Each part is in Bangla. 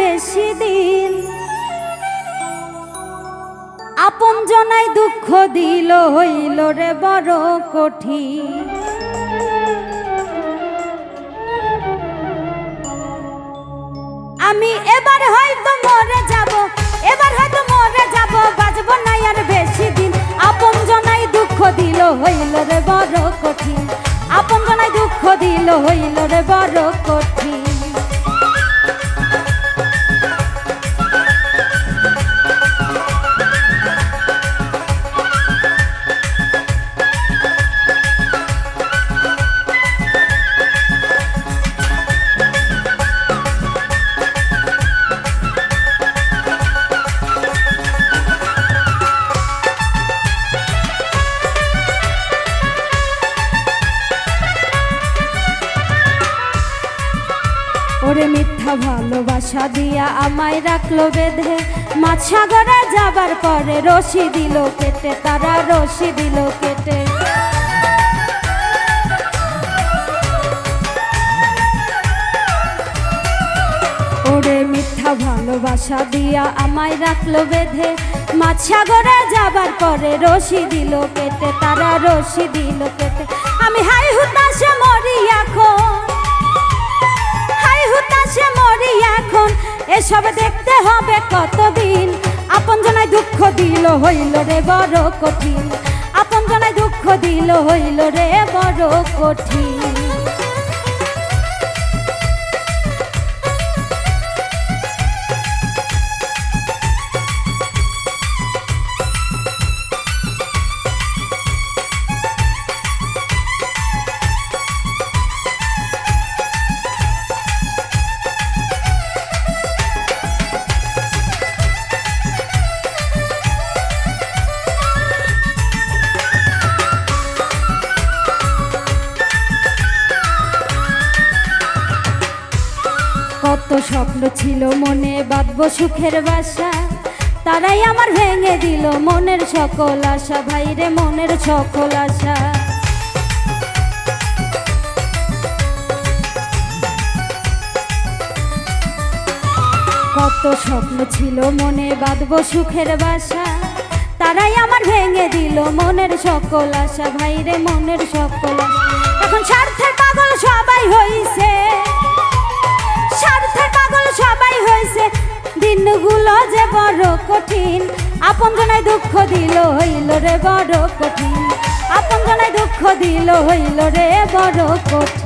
বেশি দিন। আপন জনাই দুঃখ দিল, হইল রে বড় কঠিন। আমি এবার হয়তো মরে যাব, এবার হয়তো মরে যাব বাঁচব না আর বেশি দিন। আপন জনাই দুঃখ দিল, হইল রে বড় কঠিন। আপন জনাই দুঃখ দিল, হইল রে বড় কঠিন। ওরে মিথ্যা ভালোবাসা দিয়া আমায় রাখল বেঁধে। মাছ সাগরে যাবার পরে রশি দিল কেটে, তারা রশি দিল কেটে। ওরে মিথ্যা ভালোবাসা দিয়া আমায় রাখল বেঁধে। মাছ সাগরে যাবার পরে রশি দিল কেটে, তারা রশি দিল কেটে। এসব দেখতে হবে কতদিন? আপন জনায় দুঃখ দিল হইল রে বড় কঠিন। আপন জনায় দুঃখ দিল হইল রে বড় কঠিন। কত স্বপ্ন ছিল মনে, বাঁধব সুখের বাসা। তারাই আমার ভেঙে দিল মনের সকল আশা। ভাইরে মনের সকল আশা। কত স্বপ্ন ছিল মনে, বাঁধব সুখের বাসা। তারাই আমার ভেঙে দিল মনের সকল আশা। ভাইরে মনের সকল আশা। এখন স্বার্থের পাগল সবাই হইছে। দিনগুলো যে বড় কঠিন। আপন জনায় দুঃখ দিল হইল রে বড় কঠিন। আপন জনায় দুঃখ দিল হইল রে বড় কঠিন।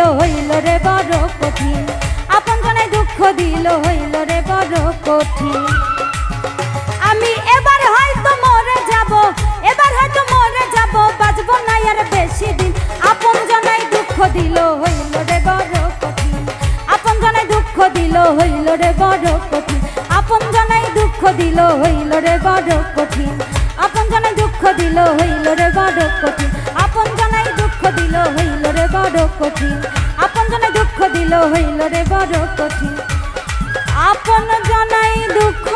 দিল হইল রে বড় কঠিন। আপন জনাই দুঃখ দিল হইল রে বড় কঠিন। আমি এবার হয়তো মরে যাব, এবার হয়তো মরে যাব, বাঁচবো না আর বেশি দিন। আপন জনাই দুঃখ দিল হইল রে বড় কঠিন। আপন জনাই দুঃখ দিল হইল রে বড় কঠিন। আপন জনাই দুঃখ দিল হইল রে বড় কঠিন। আপন জনাই দুঃখ দিল হইল রে বড় কঠিন। দিল, হইল রে বড় কঠিন। আপন জনাই দুঃখ দিল, হইল রে বড় কঠিন। আপন জনাই দুঃখ